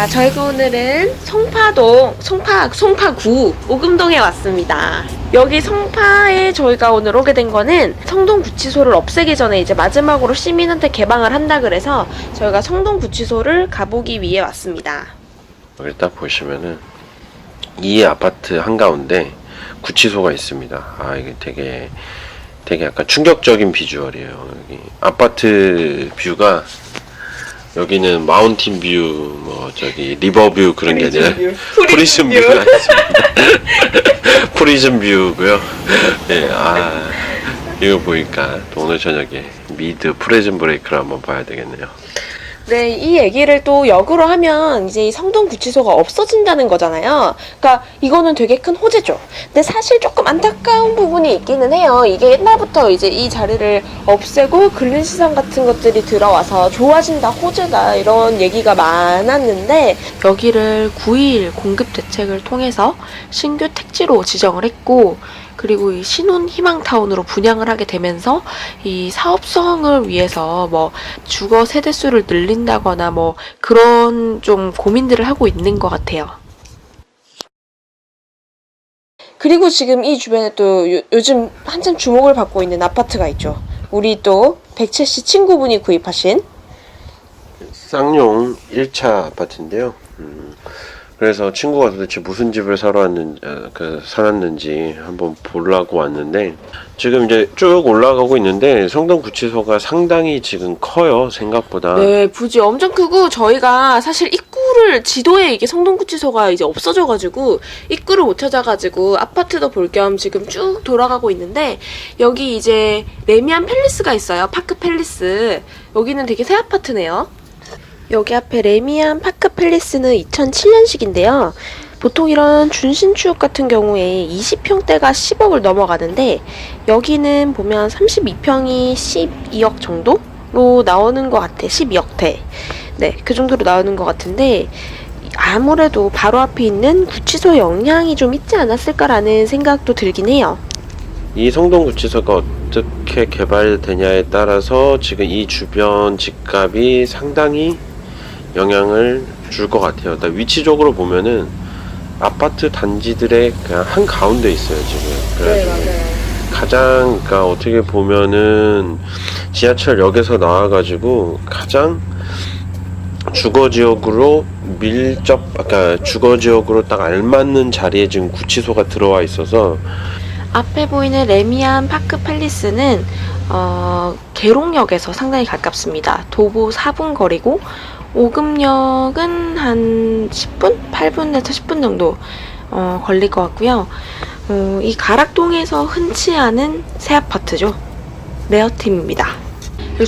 자, 저희가 오늘은 송파동, 송파, 송파구 오금동에 왔습니다. 여기 송파에 저희가 오늘 오게 된 거는 성동구치소를 없애기 전에 이제 마지막으로 시민한테 개방을 한다 그래서 저희가 성동구치소를 가보기 위해 왔습니다. 일단 보시면은 이 아파트 한가운데 구치소가 있습니다. 아 이게 되게 되게 약간 충격적인 비주얼이에요. 여기 아파트 뷰가 여기는 마운틴 뷰, 뭐 저기 리버 뷰 그런 게 아니라 프리즘 뷰가 있습니다. 프리즘 뷰고요. 예, 아 이거 보니까 또 오늘 저녁에 미드 프레즘 브레이크를 한번 봐야 되겠네요. 네, 이 얘기를 또 역으로 하면 이제 이 성동구치소가 없어진다는 거잖아요. 그러니까 이거는 되게 큰 호재죠. 근데 사실 조금 안타까운 부분이 있기는 해요. 이게 옛날부터 이제 이 자리를 없애고 근린시설 같은 것들이 들어와서 좋아진다, 호재다 이런 얘기가 많았는데 여기를 9일 공급 대책을 통해서 신규 택지로 지정을 했고 그리고 이 신혼 희망타운으로 분양을 하게 되면서 이 사업성을 위해서 뭐 주거 세대 수를 늘린다거나 뭐 그런 좀 고민들을 하고 있는 것 같아요. 그리고 지금 이 주변에 또 요, 요즘 한참 주목을 받고 있는 아파트가 있죠. 우리 또 백채 씨 친구분이 구입하신 쌍용 1차 아파트인데요. 음, 그래서 친구가 도대체 무슨 집을 사러 왔는지, 그, 살았는지 한번 보려고 왔는데, 지금 이제 쭉 올라가고 있는데, 성동 구치소가 상당히 지금 커요, 생각보다. 네, 부지 엄청 크고 저희가 사실 입구를 지도에 이게 성동구치소가 이제 없어져가지고 입구를 못 찾아가지고 아파트도 볼 겸 지금 쭉 돌아가고 있는데 여기 이제 레미안 팰리스가 있어요. 파크 팰리스. 여기는 되게 새 아파트네요. 여기 앞에 레미안 파크 팰리스는 2007년식인데요. 보통 이런 준신축 같은 경우에 20평대가 10억을 넘어가는데 여기는 보면 32평이 12억 정도로 나오는 것 같아. 12억대. 네, 그 정도로 나오는 것 같은데 아무래도 바로 앞에 있는 구치소 영향이 좀 있지 않았을까라는 생각도 들긴 해요. 이 성동 구치소가 어떻게 개발되냐에 따라서 지금 이 주변 집값이 상당히 영향을 줄 것 같아요. 일단 위치적으로 보면은 아파트 단지들의 그냥 한 가운데 있어요, 지금. 그래가지고 가장 그러니까 어떻게 보면은 지하철역에서 나와가지고 가장 주거 지역으로 밀접 아까 주거 지역으로 딱 알맞는 자리에 지금 구치소가 들어와 있어서 앞에 보이는 레미안 파크 팰리스는 어, 계룡역에서 상당히 가깝습니다. 도보 4분 거리고 오금역은 한 10분? 8분에서 10분 정도 어, 걸릴 것 같고요. 어, 이 가락동에서 흔치 않은 새 아파트죠. 레어팀입니다.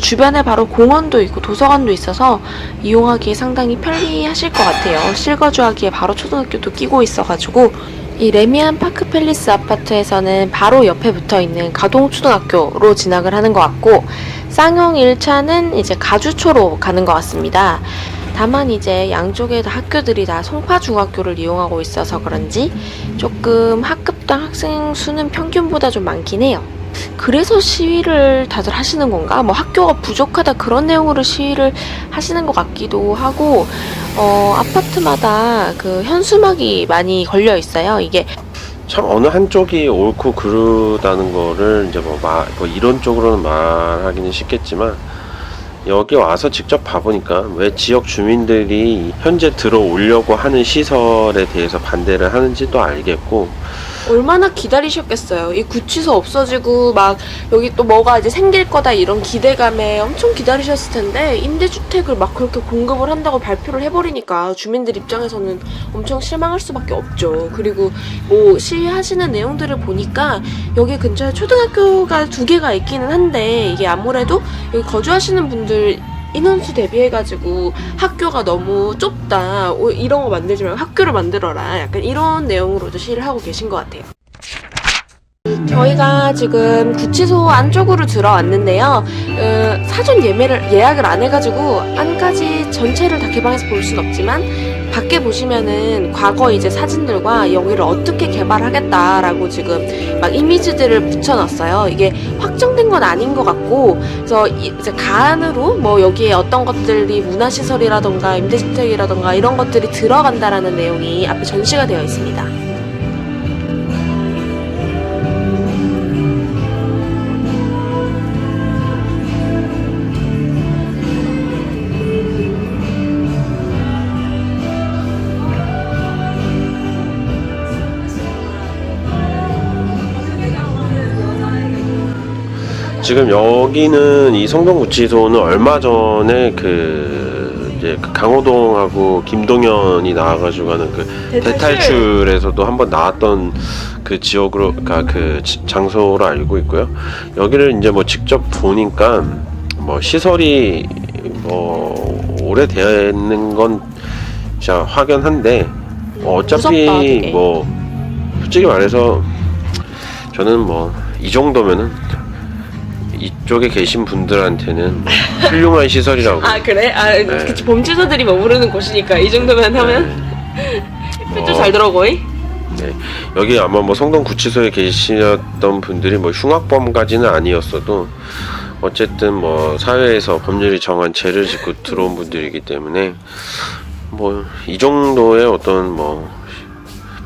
주변에 바로 공원도 있고 도서관도 있어서 이용하기에 상당히 편리하실 것 같아요. 실거주하기에 바로 초등학교도 끼고 있어가지고 이 레미안 파크 팰리스 아파트에서는 바로 옆에 붙어 있는 가동초등학교로 진학을 하는 것 같고 쌍용 1차는 이제 가주초로 가는 것 같습니다. 다만 이제 양쪽에 다 학교들이 다 송파중학교를 이용하고 있어서 그런지 조금 학급당 학생 수는 평균보다 좀 많긴 해요. 그래서 시위를 다들 하시는 건가? 뭐 학교가 부족하다 그런 내용으로 시위를 하시는 것 같기도 하고 어, 아파트마다 그 현수막이 많이 걸려 있어요. 이게 참 어느 한쪽이 옳고 그르다는 거를 이제 뭐, 마, 뭐 이론적으로는 말하기는 쉽겠지만 여기 와서 직접 봐보니까 왜 지역 주민들이 현재 들어오려고 하는 시설에 대해서 반대를 하는지도 알겠고 얼마나 기다리셨겠어요. 이 구치소 없어지고 막 여기 또 뭐가 이제 생길 거다 이런 기대감에 엄청 기다리셨을 텐데 임대주택을 막 그렇게 공급을 한다고 발표를 해버리니까 주민들 입장에서는 엄청 실망할 수밖에 없죠. 그리고 뭐 시위하시는 내용들을 보니까 여기 근처에 초등학교가 두 개가 있기는 한데 이게 아무래도 여기 거주하시는 분들 인원수 대비해가지고 학교가 너무 좁다 오, 이런 거 만들지 말고 학교를 만들어라 약간 이런 내용으로도 시위를 하고 계신 것 같아요. 저희가 지금 구치소 안쪽으로 들어왔는데요. 어, 사전 예매를 예약을 안 해가지고 안까지 전체를 다 개방해서 볼 순 없지만 밖에 보시면은 과거 이제 사진들과 여기를 어떻게 개발하겠다라고 지금 막 이미지들을 붙여놨어요. 이게 확정된 건 아닌 것 같고 그래서 이- 이제 가안으로 뭐 여기에 어떤 것들이 문화시설이라던가 임대주택이라던가 이런 것들이 들어간다라는 내용이 앞에 전시가 되어 있습니다. 지금 여기는 이 성동구치소는 얼마 전에 그 이제 그 강호동하고 김동현이 나와가지고 하는 그 대탈출에서도 한번 나왔던 그 지역으로 그러니까 그 지- 장소로 알고 있고요. 여기를 이제 뭐 직접 보니까 뭐 시설이 뭐 오래되는 건 진짜 확연한데 어, 어차피 무섭다, 되게. 뭐 솔직히 말해서 저는 뭐 이 정도면은 이쪽에 계신 분들한테는 뭐 훌륭한 시설이라고 아 그래? 아 네. 그치 범죄자들이 머무르는 곳이니까 이 정도면 하면 표도 어. 잘 들어거이? 네. 여기 아마 뭐 성동 구치소에 계시던 분들이 뭐 흉악범까지는 아니었어도 어쨌든 뭐 사회에서 법률이 정한 죄를 짓고 들어온 분들이기 때문에 뭐 이 정도의 어떤 뭐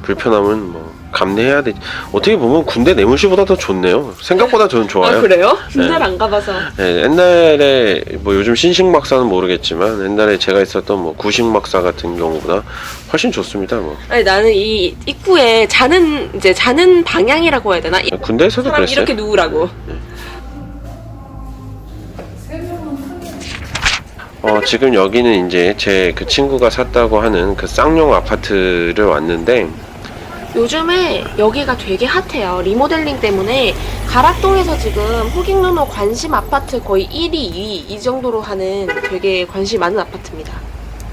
불편함은 뭐 감내해야 되지. 어떻게 보면 군대 내무실보다 더 좋네요. 생각보다 저는 좋아요. 아 그래요? 군대를 네. 안 가봐서 네, 옛날에 뭐 요즘 신식 막사는 모르겠지만 옛날에 제가 있었던 뭐 구식 막사 같은 경우보다 훨씬 좋습니다. 뭐 아니 나는 이 입구에 자는 이제 자는 방향이라고 해야 되나? 이 군대에서도 사람 그랬어요. 이렇게 누우라고. 어, 지금 여기는 이제 제 그 친구가 샀다고 하는 그 쌍용 아파트를 왔는데 요즘에 여기가 되게 핫해요. 리모델링 때문에 가락동에서 지금 호갱노노 관심 아파트 거의 1위, 2위 이 정도로 하는 되게 관심 많은 아파트입니다.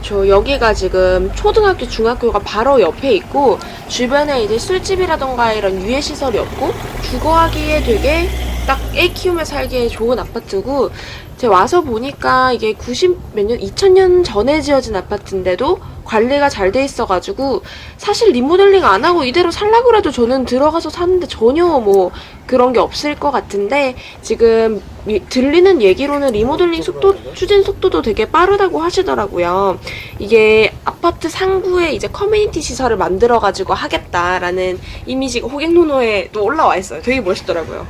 저 여기가 지금 초등학교, 중학교가 바로 옆에 있고 주변에 이제 술집이라던가 이런 유해 시설이 없고 주거하기에 되게 딱 애 키우며 살기에 좋은 아파트고 제가 와서 보니까 이게 90 몇 년, 2000년 전에 지어진 아파트인데도 관리가 잘 돼 있어가지고 사실 리모델링 안 하고 이대로 살라 그래도 저는 들어가서 사는데 전혀 뭐 그런 게 없을 것 같은데 지금 미- 들리는 얘기로는 리모델링 속도 추진 속도도 되게 빠르다고 하시더라고요. 이게 아파트 상부에 이제 커뮤니티 시설을 만들어 가지고 하겠다라는 이미지가 호갱노노에 또 올라와 있어요. 되게 멋있더라고요.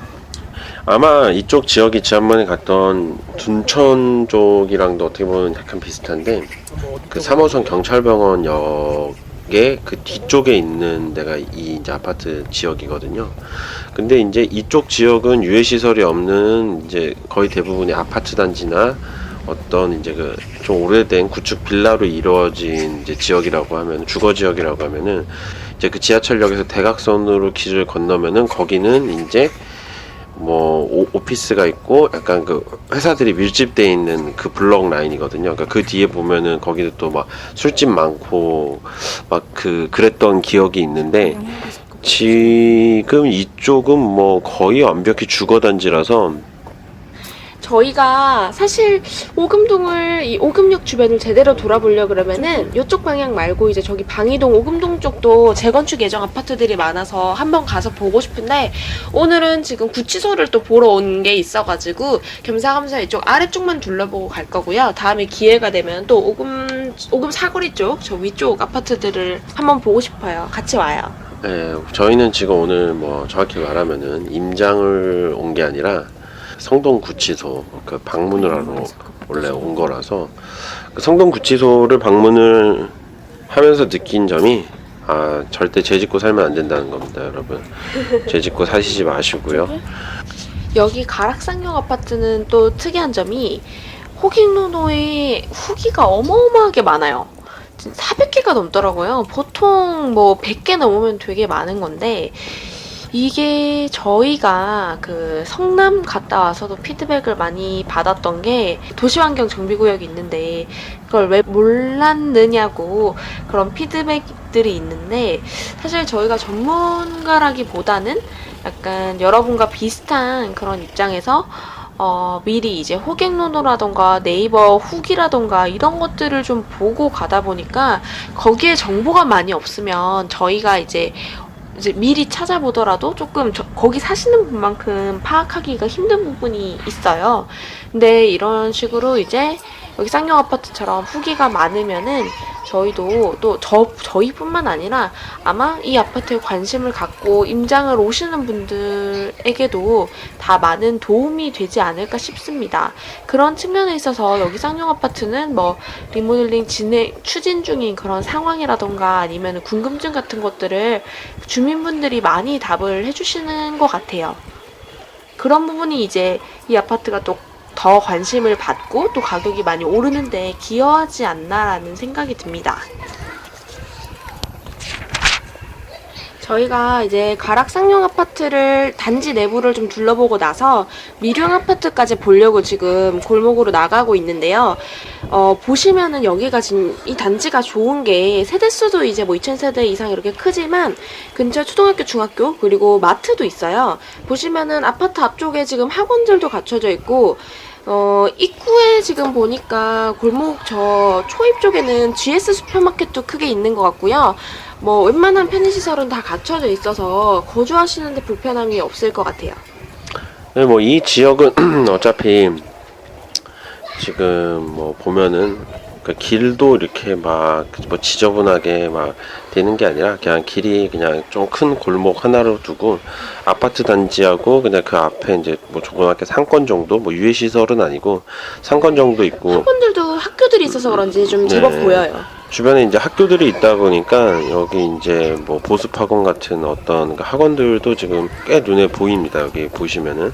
아마 이쪽 지역이 지난번에 갔던 둔천 쪽이랑도 어떻게 보면 약간 비슷한데 그 3호선 경찰병원 역의 그 뒤쪽에 있는 데가 이 이제 아파트 지역이거든요. 근데 이제 이쪽 지역은 유해 시설이 없는 이제 거의 대부분의 아파트 단지나 어떤 이제 그 좀 오래된 구축 빌라로 이루어진 이제 지역이라고 하면 주거 지역이라고 하면은 이제 그 지하철역에서 대각선으로 길을 건너면은 거기는 이제 뭐 오, 오피스가 있고 약간 그 회사들이 밀집돼 있는 그 블럭 라인이거든요. 그러니까 그 뒤에 보면은 거기도 또 막 술집 많고 막 그 그랬던 기억이 있는데 지금 이쪽은 뭐 거의 완벽히 주거 단지라서 저희가 사실 오금동을 이 오금역 주변을 제대로 돌아보려 그러면은 이쪽 방향 말고 이제 저기 방이동 오금동 쪽도 재건축 예정 아파트들이 많아서 한번 가서 보고 싶은데 오늘은 지금 구치소를 또 보러 온 게 있어가지고 겸사겸사 이쪽 아래쪽만 둘러보고 갈 거고요. 다음에 기회가 되면 또 오금 오금 사거리 쪽 저 위쪽 아파트들을 한번 보고 싶어요. 같이 와요. 예, 저희는 지금 오늘 뭐 정확히 말하면은 임장을 온 게 아니라 성동 구치소 그 방문을 하러 원래 온 거라서 그 성동 구치소를 방문을 하면서 느낀 점이 아 절대 죄 짓고 살면 안 된다는 겁니다, 여러분. 죄 짓고 사시지 마시고요. 여기 가락상용 아파트는 또 특이한 점이 호갱노노의 후기가 어마어마하게 많아요. 400개가 넘더라고요. 보통 뭐 100개 넘으면 되게 많은 건데 이게 저희가 그 성남 갔다 와서도 피드백을 많이 받았던 게 도시환경 정비구역이 있는데 그걸 왜 몰랐느냐고 그런 피드백들이 있는데 사실 저희가 전문가라기보다는 약간 여러분과 비슷한 그런 입장에서 어, 미리 이제 호갱노노라던가 네이버 후기라던가 이런 것들을 좀 보고 가다 보니까 거기에 정보가 많이 없으면 저희가 이제 이제 미리 찾아보더라도 조금 저- 거기 사시는 분만큼 파악하기가 힘든 부분이 있어요. 근데 이런 식으로 이제 여기 쌍용 아파트처럼 후기가 많으면은 저희도 또 저, 저희뿐만 아니라 아마 이 아파트에 관심을 갖고 임장을 오시는 분들에게도 다 많은 도움이 되지 않을까 싶습니다. 그런 측면에 있어서 여기 쌍용 아파트는 뭐 리모델링 진행, 추진 중인 그런 상황이라던가 아니면 궁금증 같은 것들을 주민분들이 많이 답을 해주시는 것 같아요. 그런 부분이 이제 이 아파트가 또 더 관심을 받고 또 가격이 많이 오르는데 기여하지 않나라는 생각이 듭니다. 저희가 이제 가락 쌍용 아파트를 단지 내부를 좀 둘러보고 나서 미룡 아파트까지 보려고 지금 골목으로 나가고 있는데요. 어, 보시면은 여기가 지금 이 단지가 좋은 게 세대수도 이제 뭐 2000세대 이상 이렇게 크지만 근처에 초등학교, 중학교 그리고 마트도 있어요. 보시면은 아파트 앞쪽에 지금 학원들도 갖춰져 있고 어, 입구에 지금 보니까 골목 저 초입 쪽에는 GS 슈퍼마켓도 크게 있는 것 같고요. 뭐 웬만한 편의시설은 다 갖춰져 있어서 거주하시는데 불편함이 없을 것 같아요. 네, 뭐 이 지역은 어차피 지금 뭐 보면은 그 길도 이렇게 막 뭐 지저분하게 막 되는 게 아니라 그냥 길이 그냥 좀 큰 골목 하나로 두고 아파트 단지하고 그냥 그 앞에 이제 뭐 조그맣게 상권 정도 뭐 유해 시설은 아니고 상권 정도 있고 학원들도 학교들이 있어서 그런지 좀 제법 네. 보여요. 주변에 이제 학교들이 있다 보니까 여기 이제 뭐 보습 학원 같은 어떤 그 학원들도 지금 꽤 눈에 보입니다. 여기 보시면은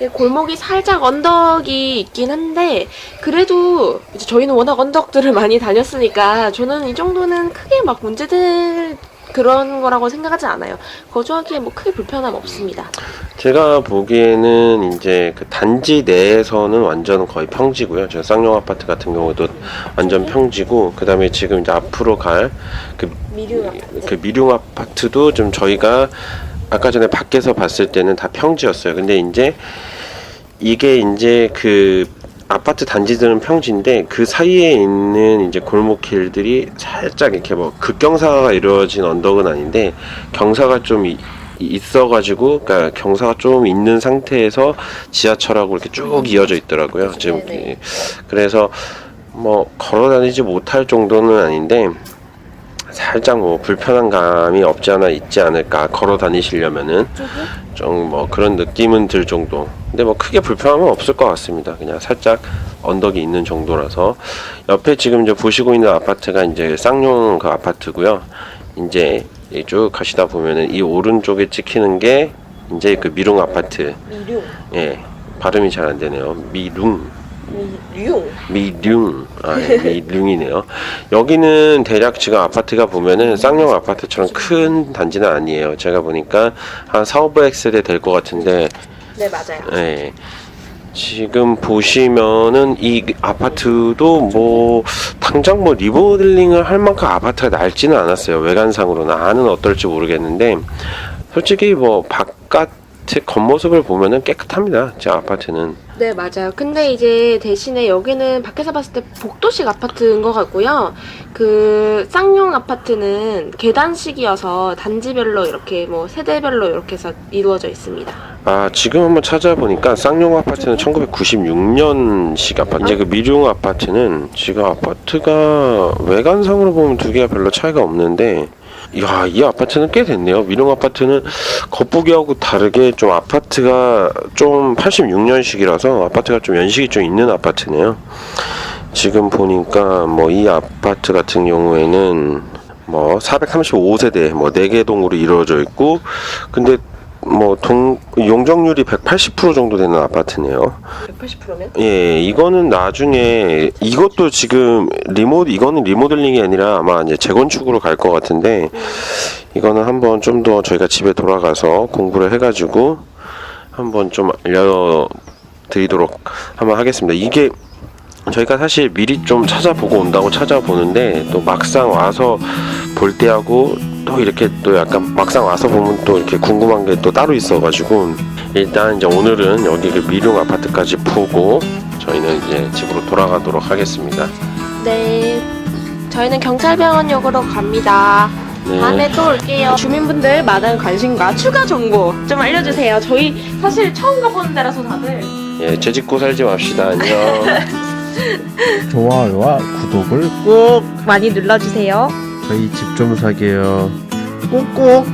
이 골목이 살짝 언덕이 있긴 한데 그래도 이제 저희는 워낙 언덕들을 많이 다녔으니까 저는 이 정도는 크게 막 문제될 그런 거라고 생각하지 않아요. 거주하기에 뭐 크게 불편함 없습니다. 제가 보기에는 이제 그 단지 내에서는 완전 거의 평지고요. 저 쌍용 아파트 같은 경우도 완전 평지고 그다음에 지금 이제 앞으로 갈그 미류 그 미룡 아파트도 좀 저희가 아까 전에 밖에서 봤을 때는 다 평지였어요. 근데 이제 이게 이제 그 아파트 단지들은 평지인데 그 사이에 있는 이제 골목길들이 살짝 이렇게 뭐 극경사가 이루어진 언덕은 아닌데 경사가 좀 이- 있어가지고 그러니까 경사가 좀 있는 상태에서 지하철하고 이렇게 쭉 이어져 있더라고요. 지금 네네. 예. 그래서 뭐 걸어 다니지 못할 정도는 아닌데 살짝 뭐 불편한 감이 없지 않아 있지 않을까 걸어 다니시려면은 좀 뭐 그런 느낌은 들 정도. 근데 뭐 크게 불편함은 없을 것 같습니다. 그냥 살짝 언덕이 있는 정도라서 옆에 지금 이제 보시고 있는 아파트가 이제 쌍용 그 아파트고요. 이제 이쭉 가시다 보면은 이 오른쪽에 찍히는 게 이제 그 미룽 아파트. 미류 예. 발음이 잘 안 되네요. 미룽. 미류 미룽 아 예, 미룽이네요. 여기는 대략 지금 아파트가 보면은 쌍용 아파트처럼 큰 단지는 아니에요. 제가 보니까 한 4, 500세대 될 것 같은데 네 맞아요. 예. 지금 보시면은 이 아파트도 뭐 당장 뭐 리모델링을 할 만큼 아파트가 낡지는 않았어요. 외관상으로는 안은 어떨지 모르겠는데 솔직히 뭐 바깥 겉모습을 보면은 깨끗합니다. 제 아파트는. 네, 맞아요. 근데 이제 대신에 여기는 밖에서 봤을 때 복도식 아파트인 것 같고요. 그 쌍용 아파트는 계단식이어서 단지별로 이렇게 뭐 세대별로 이렇게 해서 이루어져 있습니다. 아 지금 한번 찾아보니까 쌍용 아파트는 1996년식 아파트 이제 그 미룡 아파트는 지금 아파트가 외관상으로 보면 두 개가 별로 차이가 없는데 이 야 이 아파트는 꽤 됐네요. 미룡 아파트는 겉보기하고 다르게 좀 아파트가 좀 86년식이라서 아파트가 좀 연식이 좀 있는 아파트네요. 지금 보니까 뭐 이 아파트 같은 경우에는 뭐 435세대 뭐 4개 동으로 이루어져 있고 근데 뭐 동 용적률이 180% 정도 되는 아파트네요. 180%면? 예, 이거는 나중에 이것도 지금 리모 이거는 리모델링이 아니라 아마 이제 재건축으로 갈 것 같은데 이거는 한번 좀 더 저희가 집에 돌아가서 공부를 해가지고 한번 좀 알려드리도록 한번 하겠습니다. 이게 저희가 사실 미리 좀 찾아보고 온다고 찾아보는데 또 막상 와서 볼 때하고 또 이렇게 또 약간 막상 와서 보면 또 이렇게 궁금한 게 또 따로 있어가지고 일단 이제 오늘은 여기 그 미룡 아파트까지 보고 저희는 이제 집으로 돌아가도록 하겠습니다. 네. 저희는 경찰병원역으로 갑니다. 네. 다음에 또 올게요. 주민분들 많은 관심과 추가 정보 좀 알려주세요. 저희 사실 처음 가보는 데라서 다들 예, 제 짓고 살지 맙시다. 안녕. 좋아요와 구독을 꼭 많이 눌러주세요. 저희 집 좀 사게요. 꼭꼭